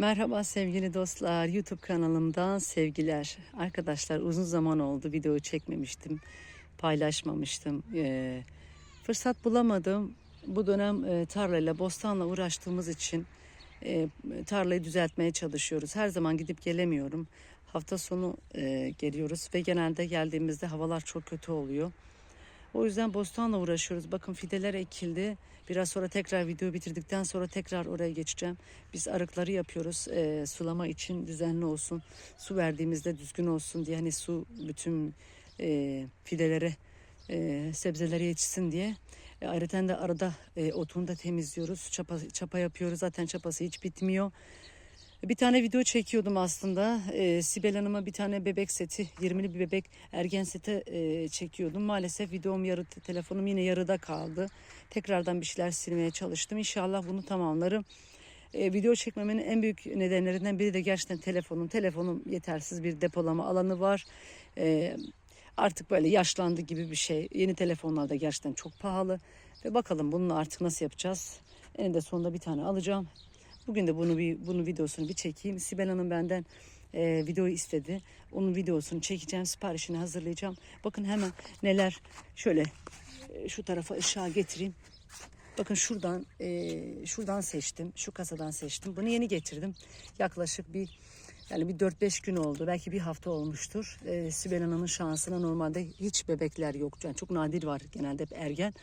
Merhaba sevgili dostlar. YouTube kanalımdan sevgiler. Arkadaşlar uzun zaman oldu video çekmemiştim. Paylaşmamıştım. Ee, fırsat bulamadım. Bu dönem e, tarlayla, bostanla uğraştığımız için e, tarlayı düzeltmeye çalışıyoruz. Her zaman gidip gelemiyorum. Hafta sonu e, geliyoruz ve genelde geldiğimizde havalar çok kötü oluyor. O yüzden bostanla uğraşıyoruz. Bakın fideler ekildi. Biraz sonra tekrar video bitirdikten sonra tekrar oraya geçeceğim. Biz arıkları yapıyoruz. Ee, sulama için düzenli olsun. Su verdiğimizde düzgün olsun diye. Hani su bütün e, fidelere, e, sebzelere yetişsin diye. E, ayrıca de arada e, otunu da temizliyoruz. Çapa, çapa yapıyoruz. Zaten çapası hiç bitmiyor. Bir tane video çekiyordum aslında. Ee, Sibel Hanım'a bir tane bebek seti, 20'li bir bebek ergen seti e, çekiyordum. Maalesef videom yarı, telefonum yine yarıda kaldı. Tekrardan bir şeyler silmeye çalıştım. İnşallah bunu tamamlarım. Ee, video çekmemenin en büyük nedenlerinden biri de gerçekten telefonum. Telefonum yetersiz bir depolama alanı var. Ee, artık böyle yaşlandı gibi bir şey. Yeni telefonlar da gerçekten çok pahalı. Ve bakalım bunu artık nasıl yapacağız. Eninde sonunda bir tane alacağım. Bugün de bunu bir bunun videosunu bir çekeyim. Sibel Hanım benden e, videoyu istedi. Onun videosunu çekeceğim, siparişini hazırlayacağım. Bakın hemen neler şöyle e, şu tarafa ışığa getireyim. Bakın şuradan e, şuradan seçtim. Şu kasadan seçtim. Bunu yeni getirdim. Yaklaşık bir yani bir 4-5 gün oldu. Belki bir hafta olmuştur. E, Sibel Hanım'ın şansına normalde hiç bebekler yok. Yani çok nadir var genelde hep ergen.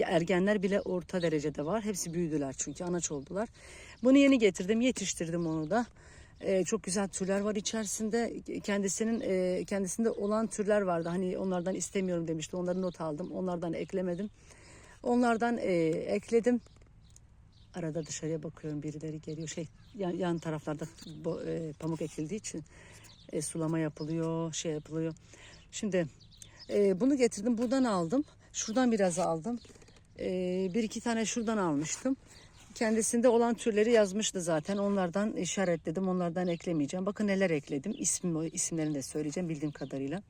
Ergenler bile orta derecede var. Hepsi büyüdüler çünkü anaç oldular. Bunu yeni getirdim, yetiştirdim onu da. Ee, çok güzel türler var içerisinde. Kendisinin e, kendisinde olan türler vardı. Hani onlardan istemiyorum demişti. Onları not aldım. Onlardan eklemedim. Onlardan e, ekledim. Arada dışarıya bakıyorum birileri geliyor. Şey yan, yan taraflarda bu, e, pamuk ekildiği için e, sulama yapılıyor, şey yapılıyor. Şimdi e, bunu getirdim. Buradan aldım. Şuradan biraz aldım. E, bir iki tane şuradan almıştım. Kendisinde olan türleri yazmıştı zaten. Onlardan işaretledim. Onlardan eklemeyeceğim. Bakın neler ekledim. İsmi, isimlerini de söyleyeceğim bildiğim kadarıyla.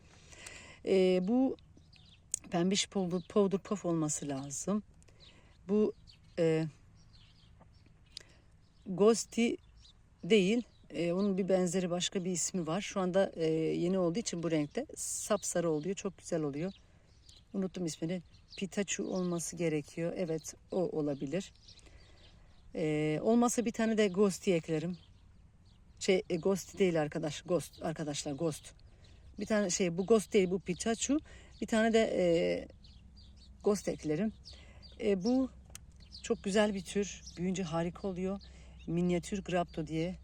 E, bu pembiş powder, puff olması lazım. Bu e, Ghosty değil. E, onun bir benzeri başka bir ismi var. Şu anda e, yeni olduğu için bu renkte sapsarı oluyor. Çok güzel oluyor. Unuttum ismini. Pitachu olması gerekiyor. Evet o olabilir. E, olmasa bir tane de Ghosty eklerim. Şey e, Ghosty değil arkadaş. Ghost arkadaşlar Ghost. Bir tane şey bu Ghost değil bu Pikachu. Bir tane de e, Ghost eklerim. E, bu çok güzel bir tür. Büyünce harika oluyor. Minyatür Grapto diye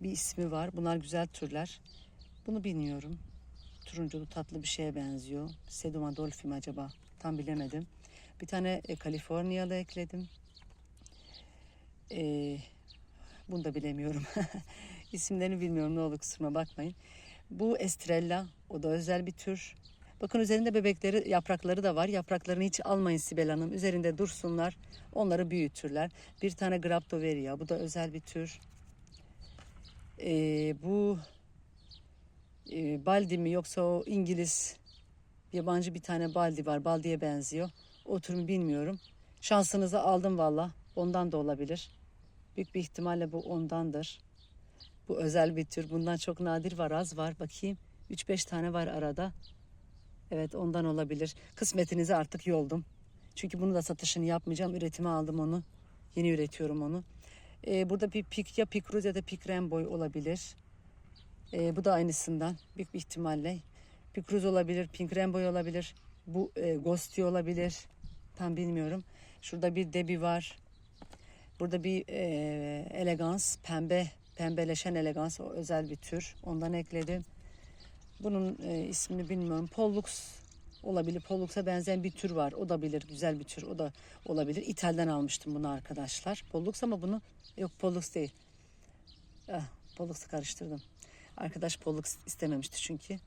bir ismi var. Bunlar güzel türler. Bunu bilmiyorum. Turunculu tatlı bir şeye benziyor. Seduma dolfi acaba? Tam bilemedim. Bir tane e, Kaliforniyalı ekledim. E, bunu da bilemiyorum. İsimlerini bilmiyorum ne olur kusuruma bakmayın. Bu Estrella. O da özel bir tür. Bakın üzerinde bebekleri, yaprakları da var. Yapraklarını hiç almayın Sibel Hanım. Üzerinde dursunlar. Onları büyütürler. Bir tane Graptoveria. Bu da özel bir tür. Ee, bu e, baldi mi yoksa o İngiliz yabancı bir tane baldi var. Baldiye benziyor. O bilmiyorum. Şansınızı aldım valla. Ondan da olabilir. Büyük bir ihtimalle bu ondandır. Bu özel bir tür. Bundan çok nadir var, az var. Bakayım. 3-5 tane var arada. Evet ondan olabilir. Kısmetinizi artık yoldum. Çünkü bunu da satışını yapmayacağım. Üretime aldım onu. Yeni üretiyorum onu. Ee, burada bir pik ya pikruz ya da pik boy olabilir. Ee, bu da aynısından büyük bir ihtimalle. Pikruz olabilir, pink boy olabilir. Bu e, ghosty olabilir. Tam bilmiyorum. Şurada bir debi var. Burada bir e, elegans, pembe, pembeleşen elegans. O özel bir tür. Ondan ekledim. Bunun e, ismini bilmiyorum. Pollux olabilir. Pollux'a benzeyen bir tür var. O da bilir. Güzel bir tür. O da olabilir. İtal'den almıştım bunu arkadaşlar. Pollux ama bunu yok Pollux değil. Ah, Pollux'u karıştırdım. Arkadaş Pollux istememişti çünkü.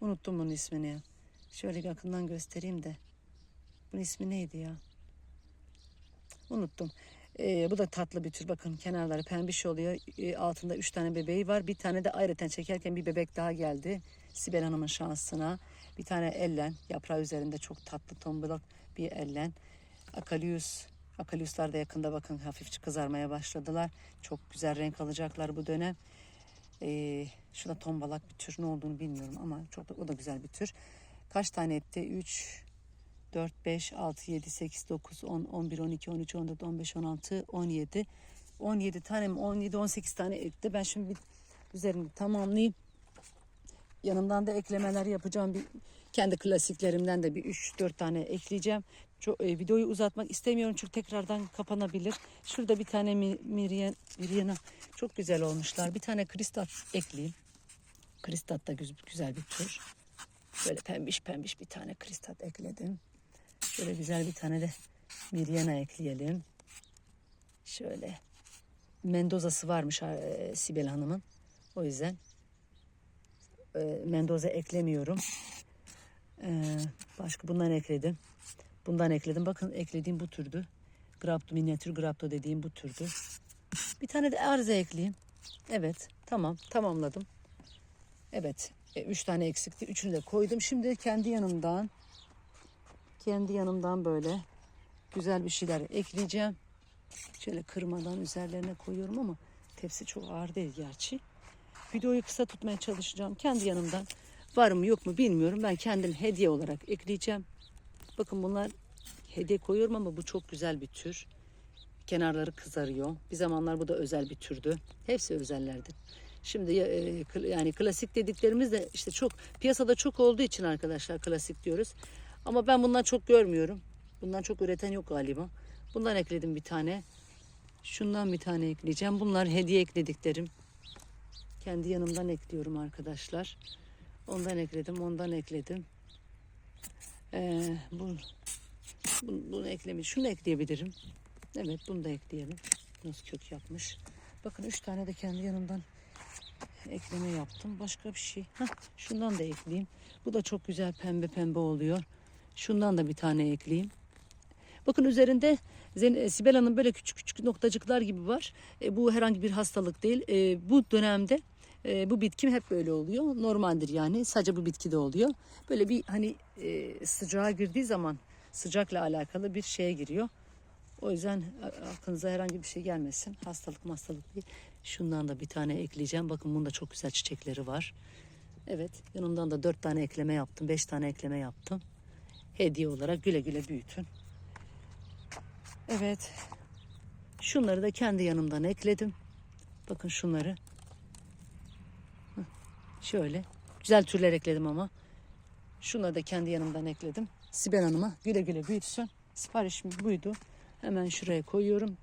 Unuttum bunun ismini ya. Şöyle yakından göstereyim de. Bunun ismi neydi ya? Unuttum. Ee, bu da tatlı bir tür. Bakın kenarları pembiş oluyor. Ee, altında üç tane bebeği var. Bir tane de ayrıca çekerken bir bebek daha geldi. Sibel Hanım'ın şansına. Bir tane ellen. Yaprağı üzerinde çok tatlı tombalak bir ellen. Akalius. Akaliuslar da yakında bakın hafif kızarmaya başladılar. Çok güzel renk alacaklar bu dönem. Ee, şu da tombalak bir tür ne olduğunu bilmiyorum ama çok da, o da güzel bir tür. Kaç tane etti? 3, 4, 5, 6, 7, 8, 9, 10, 11, 12, 13, 14, 15, 16, 17. 17 tane mi? 17, 18 tane etti. Ben şimdi bir üzerini tamamlayayım. Yanımdan da eklemeler yapacağım. Bir kendi klasiklerimden de bir 3-4 tane ekleyeceğim. Çok, e, videoyu uzatmak istemiyorum çünkü tekrardan kapanabilir. Şurada bir tane mi, Mirien, Miriena çok güzel olmuşlar. Bir tane kristal ekleyeyim. Kristat da güz- güzel bir tür. Böyle pembiş pembiş bir tane kristat ekledim. Şöyle güzel bir tane de Miriena ekleyelim. Şöyle Mendoza'sı varmış e, Sibel Hanım'ın. O yüzden e, Mendoza eklemiyorum. E, başka bundan ekledim. Bundan ekledim. Bakın eklediğim bu türdü. Grapto, minyatür grapto dediğim bu türdü. Bir tane de arıza ekleyeyim. Evet tamam tamamladım. Evet e, üç tane eksikti. Üçünü de koydum. Şimdi kendi yanımdan kendi yanımdan böyle güzel bir şeyler ekleyeceğim. Şöyle kırmadan üzerlerine koyuyorum ama tepsi çok ağır değil gerçi. Videoyu kısa tutmaya çalışacağım. Kendi yanımdan var mı yok mu bilmiyorum. Ben kendim hediye olarak ekleyeceğim. Bakın bunlar hediye koyuyorum ama bu çok güzel bir tür. Kenarları kızarıyor. Bir zamanlar bu da özel bir türdü. Hepsi özellerdi. Şimdi e, yani klasik dediklerimiz de işte çok piyasada çok olduğu için arkadaşlar klasik diyoruz. Ama ben bundan çok görmüyorum. Bundan çok üreten yok galiba. Bundan ekledim bir tane. Şundan bir tane ekleyeceğim. Bunlar hediye eklediklerim. Kendi yanımdan ekliyorum arkadaşlar. Ondan ekledim, ondan ekledim. Ee, bu, bunu, bunu eklemiş. Şunu ekleyebilirim. Evet, bunu da ekleyelim. Nasıl kök yapmış. Bakın üç tane de kendi yanımdan ekleme yaptım. Başka bir şey. Heh, şundan da ekleyeyim. Bu da çok güzel pembe pembe oluyor. Şundan da bir tane ekleyeyim. Bakın üzerinde e, Sibel Hanım böyle küçük küçük noktacıklar gibi var. E, bu herhangi bir hastalık değil. E, bu dönemde e, bu bitkim hep böyle oluyor. Normaldir yani. Sadece bu bitki de oluyor. Böyle bir hani e, sıcağa girdiği zaman sıcakla alakalı bir şeye giriyor. O yüzden a- aklınıza herhangi bir şey gelmesin. Hastalık hastalık değil. Şundan da bir tane ekleyeceğim. Bakın bunda çok güzel çiçekleri var. Evet yanımdan da dört tane ekleme yaptım. Beş tane ekleme yaptım. Hediye olarak güle güle büyütün. Evet. Şunları da kendi yanımdan ekledim. Bakın şunları. Şöyle. Güzel türler ekledim ama. Şunları da kendi yanımdan ekledim. Sibel Hanım'a güle güle büyütsün. Siparişim buydu. Hemen şuraya koyuyorum.